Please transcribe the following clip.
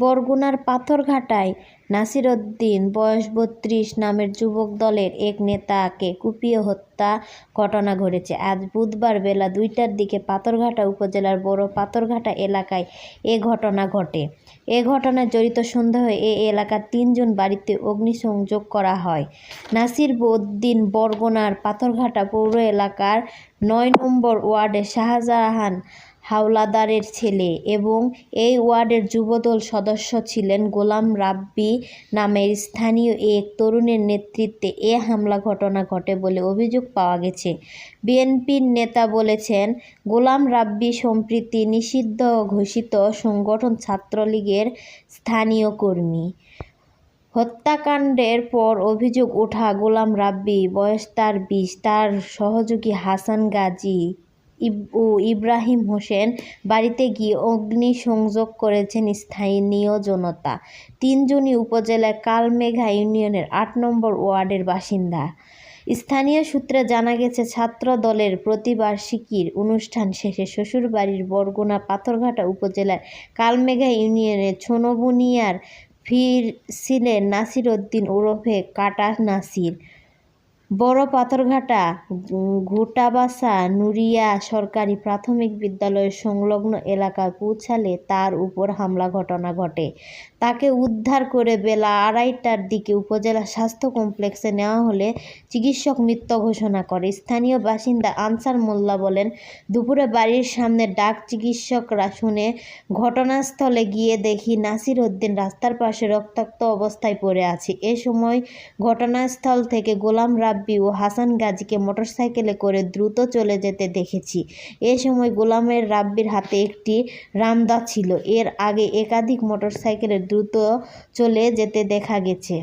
বরগুনার পাথরঘাটায় নাসিরউদ্দিন বয়স বত্রিশ, নামের যুবক দলের এক নেতাকে কুপিয়ে হত্যা ঘটনা ঘটেছে। আজ বুধবার বেলা দুইটার দিকে পাথরঘাটা উপজেলার বড় পাথরঘাটা এলাকায় এ ঘটনা ঘটে। এ ঘটনায় জড়িত সন্দেহে এ এলাকার তিনজন বাড়িতে অগ্নিসংযোগ করা হয়। নাসির উদ্দিন বরগুনার পাথরঘাটা পৌর এলাকার নয় নম্বর ওয়ার্ডে শাহজাহান হাওলাদারের ছেলে এবং এই ওয়ার্ডের যুবদল সদস্য ছিলেন গোলাম রাব্বি নামের স্থানীয় এক তরুণের নেতৃত্বে এ হামলা ঘটনা ঘটে বলে অভিযোগ পাওয়া গেছে। বিএনপির নেতা বলেছেন, গোলাম রাব্বি সম্প্রতি নিষিদ্ধ ঘোষিত সংগঠন ছাত্রলীগের স্থানীয় কর্মী। হত্যাকাণ্ডের পর অভিযোগ ওঠা গোলাম রাব্বি, বয়স তার বিশ, তার সহযোগী হাসান গাজী ও ইব্রাহিম হোসেন বাড়িতে গিয়ে অগ্নিসংযোগ করেছেন স্থানীয় জনতা। তিনজনই উপজেলার কালমেঘা ইউনিয়নের আট নম্বর ওয়ার্ডের বাসিন্দা। স্থানীয় সূত্রে জানা গেছে ছাত্র দলের প্রতিবার্ষিকীর অনুষ্ঠান শেষে শ্বশুরবাড়ির বরগুনা পাথরঘাটা উপজেলার কালমেঘা ইউনিয়নের ছোনবুনিয়ার ফিরছিলেন নাসির উদ্দিন ওরফে কাটা নাসির বড় পাথরঘাটা ঘোটাবাসা নুরিয়া সরকারি প্রাথমিক বিদ্যালয়ের সংলগ্ন এলাকায় পৌঁছালে তার উপর হামলা ঘটনা ঘটে। তাকে উদ্ধার করে বেলা আড়াইটার দিকে উপজেলা স্বাস্থ্য কমপ্লেক্সে নেওয়া হলে চিকিৎসক মৃত ঘোষণা করে। স্থানীয় বাসিন্দা আনসার মোল্লা বলেন, দুপুরে বাড়ির সামনে ডাক চিকিৎসকরা শুনে ঘটনাস্থলে গিয়ে দেখি নাসির উদ্দিন রাস্তার পাশে রক্তাক্ত অবস্থায় পড়ে আছে। এ সময় ঘটনাস্থল থেকে গোলাম রাব্বি ও হাসান গাজীকে মোটরসাইকেলে করে দ্রুত চলে যেতে দেখেছি। এ সময় গোলামের রাব্বির হাতে একটি রামদা ছিল। এর আগে একাধিক মোটরসাইকেলে দ্রুত চলে যেতে দেখা গেছে।